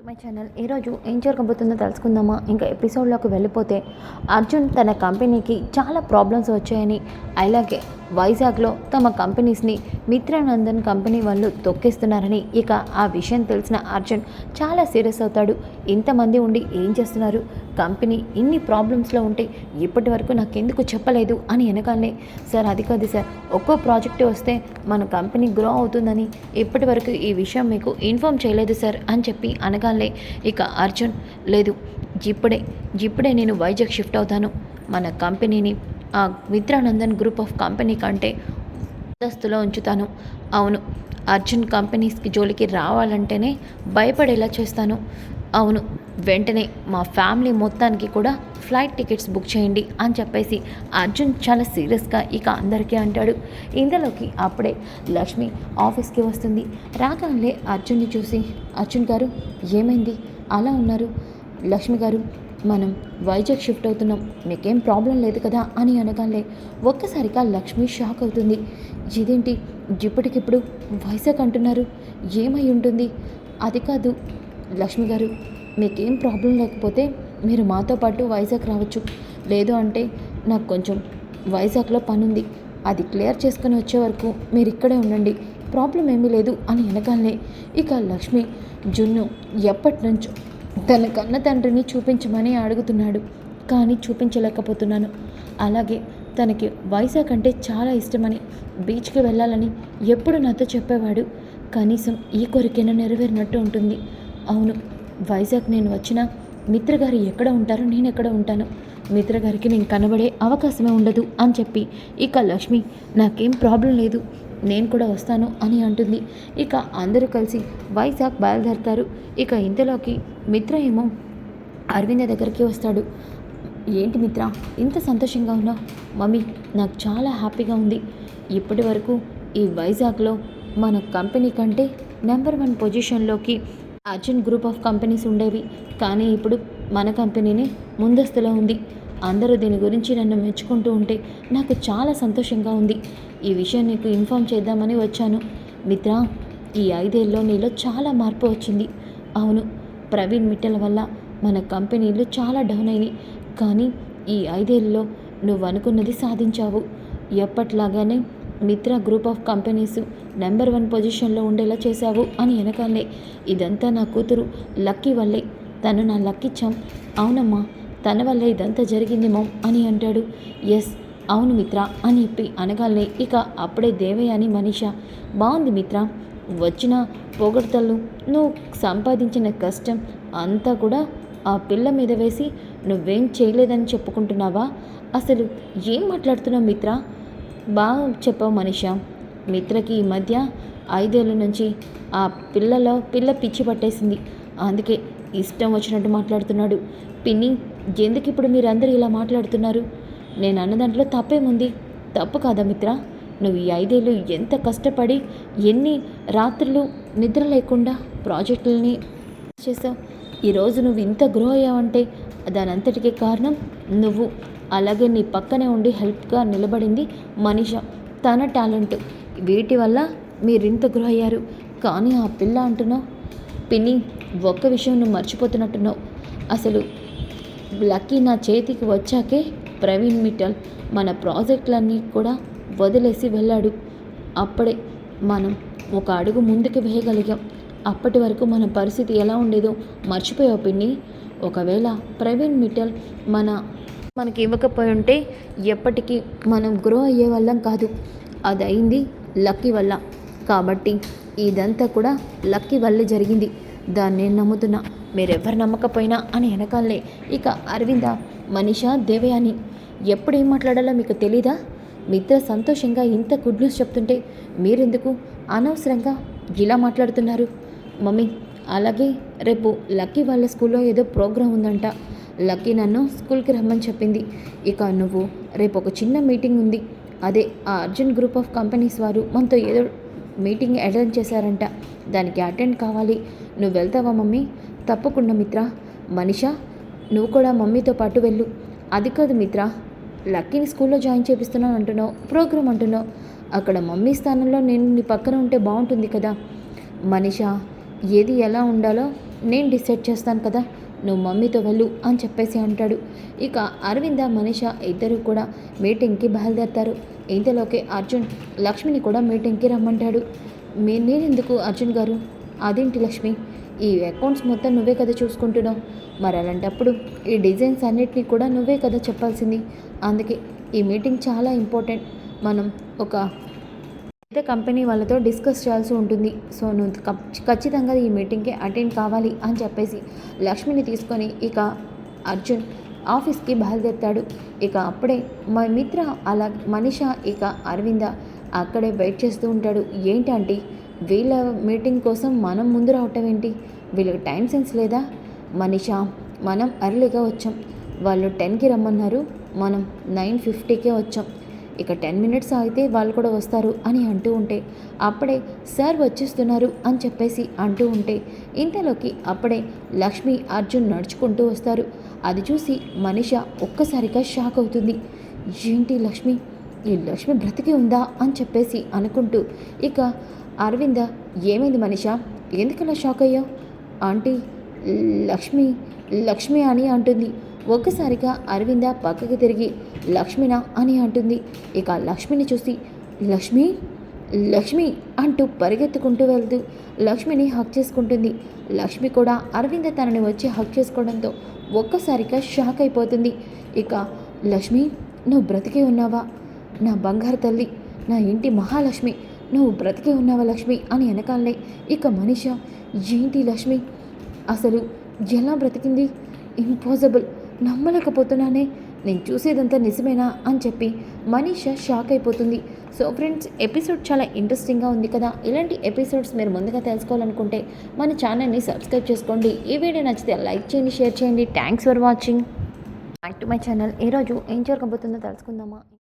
To my channel ఈరోజు ఏం జరగబోతుందో తెలుసుకుందామా? ఇంకా ఎపిసోడ్లోకి వెళ్ళిపోతే అర్జున్ తన కంపెనీకి చాలా ప్రాబ్లమ్స్ వచ్చాయని అలాగే వైజాగ్లో తమ కంపెనీస్ని మిత్రానందన్ కంపెనీ వాళ్ళు తొక్కేస్తున్నారని ఇక ఆ విషయం తెలిసిన అర్జున్ చాలా సీరియస్ అవుతాడు. ఇంతమంది ఉండి ఏం చేస్తున్నారు? కంపెనీ ఇన్ని ప్రాబ్లమ్స్లో ఉంటే ఇప్పటి వరకు నాకెందుకు చెప్పలేదు అని వెనకాలనే సార్ అది కాదు సార్. ఒక్కో ప్రాజెక్టు వస్తే మన కంపెనీ గ్రో అవుతుందని ఇప్పటి వరకు ఈ విషయం మీకు ఇన్ఫామ్ చేయలేదు సార్ అని చెప్పి అనగానే ఇక అర్జున్ లేదు ఇప్పుడే ఇప్పుడే నేను వైజాగ్ షిఫ్ట్ అవుతాను. మన కంపెనీని ఆ మిత్రానందన్ గ్రూప్ ఆఫ్ కంపెనీ కంటే దస్తులో ఉంచుతాను. అవును అర్జున్ కంపెనీస్కి జోలికి రావాలంటేనే భయపడేలా చేస్తాను. అవును వెంటనే మా ఫ్యామిలీ మొత్తానికి కూడా ఫ్లైట్ టికెట్స్ బుక్ చేయండి అని చెప్పేసి అర్జున్ చాలా సీరియస్గా ఇక అందరికీ అంటాడు. ఇందులోకి అప్పుడే లక్ష్మి ఆఫీస్కి వస్తుంది. రాగానే అర్జున్ని చూసి అర్జున్ గారు ఏమైంది? అలా ఉన్నారు. లక్ష్మి గారు మనం వైజాగ్ షిఫ్ట్ అవుతున్నాం. మీకేం ప్రాబ్లం లేదు కదా అని అనగానే ఒక్కసారిగా లక్ష్మి షాక్ అవుతుంది. ఇదేంటి? ఇప్పటికిప్పుడు వైజాగ్ అంటున్నారు. ఏమై ఉంటుంది? అది కాదు లక్ష్మి గారు మీకేం ప్రాబ్లం లేకపోతే మీరు మాతో పాటు వైజాగ్ రావచ్చు. లేదు అంటే నాకు కొంచెం వైజాగ్లో పని ఉంది అది క్లియర్ చేసుకొని వచ్చే వరకు మీరు ఇక్కడే ఉండండి. ప్రాబ్లం ఏమీ లేదు అని వెనకాలనే ఇక లక్ష్మి జున్ను ఎప్పటి నుంచో తన కన్న తండ్రిని చూపించమని అడుగుతున్నాడు కానీ చూపించలేకపోతున్నాను. అలాగే తనకి వైజాగ్ అంటే చాలా ఇష్టమని బీచ్కి వెళ్ళాలని ఎప్పుడు నాతో చెప్పేవాడు. కనీసం ఈ కోరికైనా నెరవేరినట్టు ఉంటుంది. అవును వైజాగ్ నేను వచ్చినా మిత్రగారు ఎక్కడ ఉంటారో నేను ఎక్కడ ఉంటాను. మిత్రగారికి నేను కనబడే అవకాశమే ఉండదు అని చెప్పి ఇక లక్ష్మి నాకేం ప్రాబ్లం లేదు. నేను కూడా వస్తాను అని అంటుంది. ఇక అందరూ కలిసి వైజాగ్ బయలుదేరతారు. ఇక ఇంతలోకి మిత్ర ఏమో అరవింద దగ్గరికి వస్తాడు. ఏంటి మిత్ర ఇంత సంతోషంగా ఉన్నావు? మమ్మీ నాకు చాలా హ్యాపీగా ఉంది. ఇప్పటి వరకు ఈ వైజాగ్లో మన కంపెనీ కంటే నెంబర్ వన్ పొజిషన్లోకి అర్జున్ గ్రూప్ ఆఫ్ కంపెనీస్ ఉండేవి. కానీ ఇప్పుడు మన కంపెనీనే ముందస్తులో ఉంది. అందరూ దీని గురించి నన్ను మెచ్చుకుంటూ ఉంటే నాకు చాలా సంతోషంగా ఉంది. ఈ విషయం నీకు ఇన్ఫామ్ చేద్దామని వచ్చాను. మిత్ర ఈ ఐదేళ్ళలో నీలో చాలా మార్పు వచ్చింది. అవును ప్రవీణ్ మిట్టల వల్ల మన కంపెనీలు చాలా డౌన్ అయినాయి. కానీ ఈ ఐదేళ్ళలో నువ్వు అనుకున్నది సాధించావు. ఎప్పట్లాగానే Mitra group of companies number one పొజిషన్లో ఉండేలా చేశావు అని వెనకాలే. ఇదంతా నా కూతురు లక్కీ వల్లే. తను నా లక్కిచ్చాం అవునమ్మా తన వల్లే ఇదంతా జరిగింది అని అంటాడు. ఎస్ అవును మిత్ర అని చెప్పి అనగానే ఇక అప్పుడే దేవయ్య అని మనీష బాగుంది మిత్ర వచ్చిన పొగడ్తలు నువ్వు సంపాదించిన కష్టం అంతా కూడా ఆ పిల్ల మీద వేసి నువ్వేం చేయలేదని చెప్పుకుంటున్నావా? అసలు ఏం మాట్లాడుతున్నావు మిత్ర? బాగా చెప్పావు మనిష. మిత్రకి ఈ మధ్య ఐదేళ్ళ నుంచి ఆ పిల్లలో పిల్ల పిచ్చి పట్టేసింది. అందుకే ఇష్టం వచ్చినట్టు మాట్లాడుతున్నాడు. పిన్ని ఎందుకు ఇప్పుడు మీరందరూ ఇలా మాట్లాడుతున్నారు? నేను అన్న దాంట్లో తప్పేముంది? తప్పు కాదా మిత్ర? నువ్వు ఈ ఐదేళ్ళు ఎంత కష్టపడి ఎన్ని రాత్రులు నిద్ర లేకుండా ప్రాజెక్టులని చేసావు ఈరోజు నువ్వు ఇంత గ్రో అయ్యావంటే దానంతటికీ కారణం నువ్వు. అలాగే నీ పక్కనే ఉండి హెల్ప్గా నిలబడింది మనిష. తన టాలెంట్. వీటి వల్ల మీరు ఇంత గ్రో అయ్యారు. కానీ ఆ పిల్ల అంటున్నావు పిన్ని ఒక్క విషయం నువ్వు మర్చిపోతున్నట్టున్నావు. అసలు లక్కీ నా చేతికి వచ్చాకే ప్రవీణ్ మిట్టల్ మన ప్రాజెక్టులన్నీ కూడా వదిలేసి వెళ్ళాడు. అప్పుడే మనం ఒక అడుగు ముందుకు వేయగలిగాం. అప్పటి వరకు మన పరిస్థితి ఎలా ఉండేదో మర్చిపోయావు పిన్ని. ఒకవేళ ప్రవీణ్ మిట్టల్ మన మనకి ఇవ్వకపోయి ఉంటే ఎప్పటికీ మనం గ్రో అయ్యే వాళ్ళం కాదు. అది అయింది లక్కీ వల్ల. కాబట్టి ఇదంతా కూడా లక్కీ వల్లే జరిగింది. దాన్ని నేను నమ్ముతున్నా. మీరెవ్వరు నమ్మకపోయినా అని వెనకాలే ఇక అరవింద మనీష దేవయాని ఎప్పుడు ఏం మాట్లాడాలో మీకు తెలీదా? మిత్ర సంతోషంగా ఇంత గుడ్ న్యూస్ చెప్తుంటే మీరెందుకు అనవసరంగా ఇలా మాట్లాడుతున్నారు? మమ్మీ అలాగే రేపు లక్కీ వాళ్ళ స్కూల్లో ఏదో ప్రోగ్రాం ఉందంట. లక్కీ నన్ను స్కూల్కి రమ్మని చెప్పింది. ఇక నువ్వు రేపు ఒక చిన్న మీటింగ్ ఉంది. అదే ఆ అర్జున్ గ్రూప్ ఆఫ్ కంపెనీస్ వారు మనతో ఏదో మీటింగ్ అటెండ్ చేశారంట. దానికి అటెండ్ కావాలి. నువ్వు వెళ్తావా మమ్మీ? తప్పకుండా మిత్ర. మనిషా నువ్వు కూడా మమ్మీతో పాటు వెళ్ళు. అది కాదు మిత్ర లక్కీని స్కూల్లో జాయిన్ చేపిస్తున్నాను అంటున్నావు ప్రోగ్రామ్ అంటున్నావు. అక్కడ మమ్మీ స్థానంలో నేను నీ పక్కన ఉంటే బాగుంటుంది కదా. మనిషా ఏది ఎలా ఉండాలో నేను డిసైడ్ చేస్తాను కదా. నువ్వు మమ్మీతో వెళ్ళు అని చెప్పేసి అంటాడు. ఇక అరవింద మనీష ఇద్దరు కూడా మీటింగ్కి బయలుదేరతారు. ఇంతలోకే అర్జున్ లక్ష్మిని కూడా మీటింగ్కి రమ్మంటాడు. మీ నేనెందుకు అర్జున్ గారు? అదేంటి లక్ష్మి? ఈ అకౌంట్స్ మొత్తం నువ్వే కదా చూసుకుంటున్నావు. మరి అలాంటప్పుడు ఈ డిజైన్స్ అన్నిటినీ కూడా నువ్వే కదా చెప్పాల్సింది. అందుకే ఈ మీటింగ్ చాలా ఇంపార్టెంట్ మనం ఒక పెద్ద కంపెనీ వాళ్ళతో డిస్కస్ చేయాల్సి ఉంటుంది. సో నువ్వు ఖచ్చితంగా ఈ మీటింగ్కి అటెండ్ కావాలి అని చెప్పేసి లక్ష్మిని తీసుకొని ఇక అర్జున్ ఆఫీస్కి బయలుదేరుతాడు. ఇక అప్పుడే మా మిత్ర అలా మనిష ఇక అరవింద అక్కడే వెయిట్ చేస్తూ ఉంటాడు. ఏంటంటే వీళ్ళ మీటింగ్ కోసం మనం ముందు రావటం ఏంటి? వీళ్ళకి టైం సెన్స్ లేదా? మనిష మనం అర్లీగా వచ్చాం. వాళ్ళు టెన్కి రమ్మన్నారు. మనం నైన్ ఫిఫ్టీకే వచ్చాం. ఇక టెన్ మినిట్స్ ఆగితే వాళ్ళు కూడా వస్తారు అని అంటూ ఉంటే అప్పుడే సార్ వచ్చేస్తున్నారు అని చెప్పేసి అంటూ ఉంటే ఇంతలోకి అప్పుడే లక్ష్మి అర్జున్ నడుచుకుంటూ వస్తారు. అది చూసి మనిష ఒక్కసారిగా షాక్ అవుతుంది. ఏంటి లక్ష్మి? ఈ లక్ష్మి బ్రతికి ఉందా? అని చెప్పేసి అనుకుంటూ ఇక అరవింద ఏమైంది మనిష? ఎందుకలా షాక్ అయ్యావు? ఆంటీ లక్ష్మి లక్ష్మి అని అంటుంది. ఒక్కసారిగా అరవింద పక్కకి తిరిగి లక్ష్మినా అని అంటుంది. ఇక లక్ష్మిని చూసి లక్ష్మి? లక్ష్మి అంటూ పరిగెత్తుకుంటూ వెళ్తూ లక్ష్మిని హక్ చేసుకుంటుంది. లక్ష్మి కూడా అరవింద తనని వచ్చి హక్ చేసుకోవడంతో ఒక్కసారిగా షాక్ అయిపోతుంది. ఇక లక్ష్మి నువ్వు బ్రతికే ఉన్నావా? నా బంగారు తల్లి నా ఇంటి మహాలక్ష్మి నువ్వు బ్రతికే ఉన్నావా లక్ష్మి? అని వెనకాలే ఇక మనిష ఏంటి లక్ష్మి? అసలు ఎలా బ్రతికింది? ఇంపాసిబుల్ నమ్మలేకపోతున్నానే. నేను చూసేదంతా నిజమేనా? అని చెప్పి మనీష షాక్ అయిపోతుంది. సో ఫ్రెండ్స్ ఎపిసోడ్ చాలా ఇంట్రెస్టింగ్గా ఉంది కదా. ఇలాంటి ఎపిసోడ్స్ మీరు ముందుగా తెలుసుకోవాలనుకుంటే మన ఛానల్ని సబ్స్క్రైబ్ చేసుకోండి. ఈ వీడియో నచ్చితే లైక్ చేయండి షేర్ చేయండి. Thanks for watching back to my channel ఈరోజు ఏం జరగబోతుందో తెలుసుకుందామా?